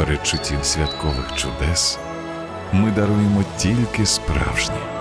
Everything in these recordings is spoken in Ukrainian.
Дорогою до рідних, в передчутті святкових чудес ми даруємо тільки справжнє.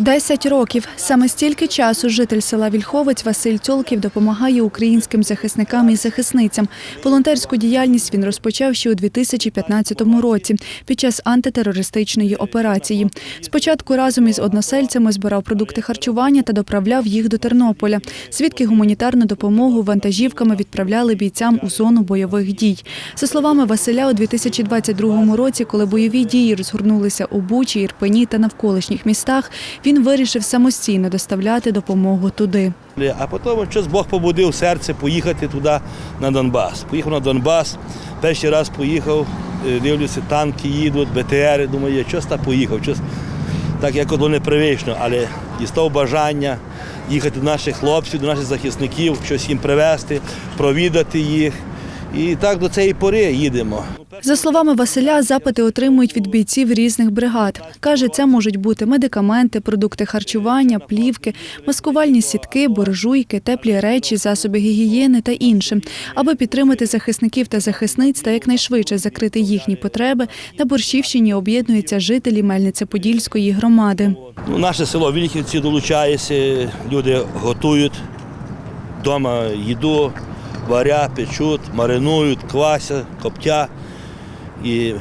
Десять років. Саме стільки часу житель села Вільховець Василь Цолків допомагає українським захисникам і захисницям. Волонтерську діяльність він розпочав ще у 2015 році під час антитерористичної операції. Спочатку разом із односельцями збирав продукти харчування та доправляв їх до Тернополя. Звідки гуманітарну допомогу вантажівками відправляли бійцям у зону бойових дій. За словами Василя, у 2022 році, коли бойові дії розгорнулися у Бучі, Ірпені та навколишніх містах, він вирішив самостійно доставляти допомогу туди. А потім щось Бог побудив серце поїхати туди на Донбас. Поїхав на Донбас, перший раз поїхав, е, дивлюся, танки їдуть, БТРи, думаю, щось так поїхав, щось так як воно непривично, але дістав бажання їхати до наших хлопців, до наших захисників, щось їм привезти, провідати їх. І так до цієї пори їдемо. За словами Василя, запити отримують від бійців різних бригад. Каже, це можуть бути медикаменти, продукти харчування, плівки, маскувальні сітки, буржуйки, теплі речі, засоби гігієни та інше. Аби підтримати захисників та захисниць та якнайшвидше закрити їхні потреби, на Борщівщині об'єднуються жителі Мельнице-Подільської громади. Ну, наше село Вільхівці долучається, люди готують вдома їду, варять, печуть, маринують, квасять, коптя. І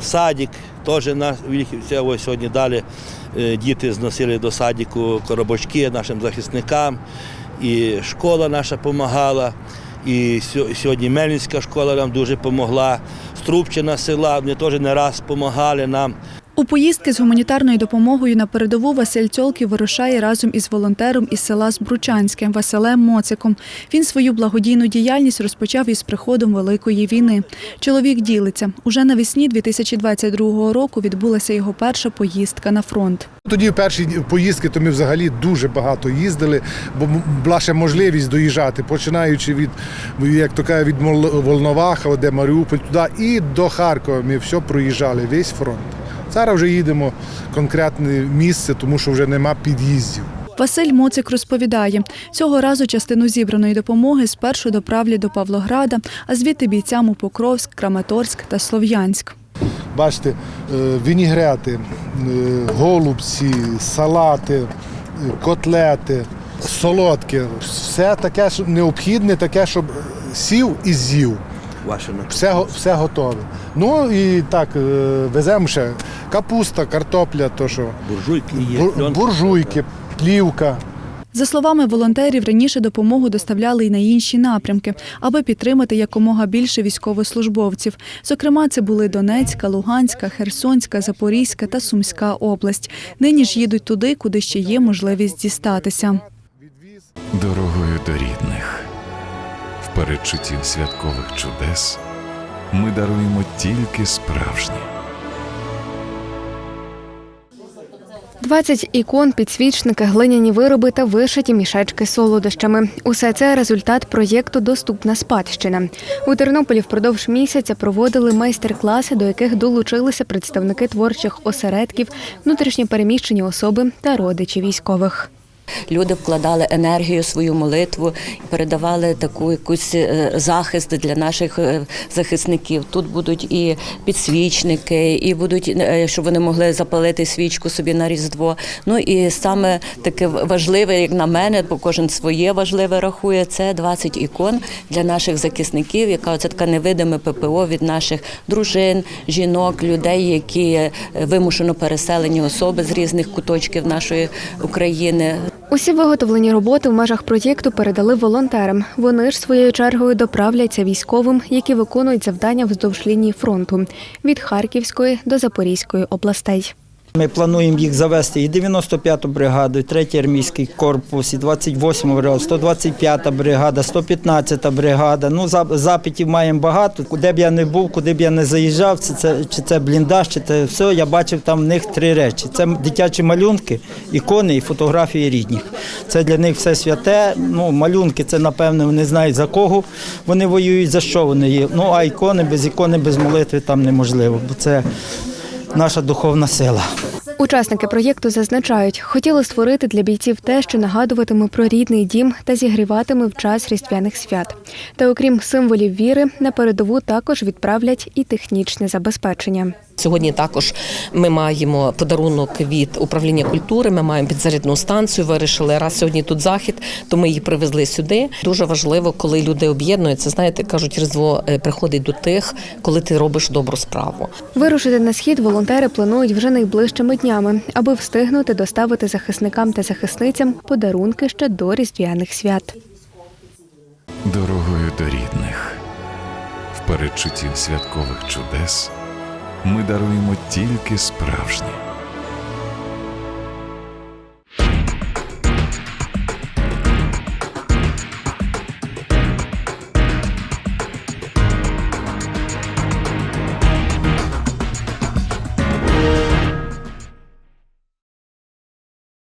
садик теж на ось сьогодні далі е, діти зносили до садику коробочки нашим захисникам. І школа наша допомагала. І сьогодні Мельницька школа нам дуже допомогла. Струбчина села, вони теж не раз допомагали нам. У поїздки з гуманітарною допомогою на передову Василь Цьолків вирушає разом із волонтером із села Збручанське Василем Моциком. Він свою благодійну діяльність розпочав із приходом Великої війни. Чоловік ділиться. Уже навесні 2022 року відбулася його перша поїздка на фронт. Тоді в перші поїздки то ми взагалі дуже багато їздили, бо була ще можливість доїжджати, починаючи від, як то кажуть, від Волноваха, де Маріуполь, туди і до Харкова. Ми все проїжджали, весь фронт. Зараз вже їдемо в конкретне місце, тому що вже нема під'їздів. Василь Моцик розповідає, цього разу частину зібраної допомоги спершу доправлять до Павлограда, а звідти бійцям у Покровськ, Краматорськ та Слов'янськ. Бачите, е, вінігрети, е, голубці, салати, е, котлети, солодке. Все таке що необхідне, таке, щоб сів і з'їв. Все, все готове. Ну і так, веземо ще капуста, картопля, то що, буржуйки є. буржуйки, плівка. За словами волонтерів, раніше допомогу доставляли й на інші напрямки, аби підтримати якомога більше військовослужбовців. Зокрема, це були Донецька, Луганська, Херсонська, Запорізька та Сумська область. Нині ж їдуть туди, куди ще є можливість дістатися. Дорогою до рідних, в передчутті святкових чудес ми даруємо тільки справжнє. 20 ікон, підсвічники, глиняні вироби та вишиті мішечки з солодощами. Усе це результат проєкту Доступна спадщина. У Тернополі впродовж місяця проводили майстер-класи, до яких долучилися представники творчих осередків, внутрішньопереміщені особи та родичі військових. Люди вкладали енергію, свою молитву, передавали таку якусь е, захист для наших е, захисників. Тут будуть і підсвічники, і будуть, е, щоб вони могли запалити свічку собі на різдво. Ну і саме таке важливе, як на мене, бо кожен своє важливе рахує. Це 20 ікон для наших захисників, яка це така невидиме ППО від наших дружин, жінок, людей, які вимушено переселені особи з різних куточків нашої України. Усі виготовлені роботи в межах проєкту передали волонтерам. Вони ж своєю чергою доправляться військовим, які виконують завдання вздовж лінії фронту від Харківської до Запорізької областей. Ми плануємо їх завести і 95-ту бригаду, і 3-й армійський корпус, і 28-му бригаду, 125-та бригада, 115-та бригада. Ну, запитів маємо багато. Куди б я не був, куди б я не заїжджав, це, це, чи це бліндаж, чи це все, я бачив там в них три речі. Це дитячі малюнки, ікони і фотографії рідних. Це для них все святе. Ну, малюнки це, напевно, вони знають за кого вони воюють, за що вони є. Ну, а ікони без ікони, без молитви там неможливо, бо це наша духовна сила. Учасники проєкту зазначають, хотіли створити для бійців те, що нагадуватиме про рідний дім та зігріватиме в час різдвяних свят. Та окрім символів віри, на передову також відправлять і технічне забезпечення. Сьогодні також ми маємо подарунок від управління культури. Ми маємо підзарядну станцію. Вирішили раз сьогодні тут захід, то ми її привезли сюди. Дуже важливо, коли люди об'єднуються. Знаєте, кажуть, різдво е, приходить до тих, коли ти робиш добру справу. Вирушити на схід волонтери планують вже найближчими днями, аби встигнути доставити захисникам та захисницям подарунки ще до різдвяних свят. Дорогою до рідних. В передчутті святкових чудес ми даруємо тільки справжнє.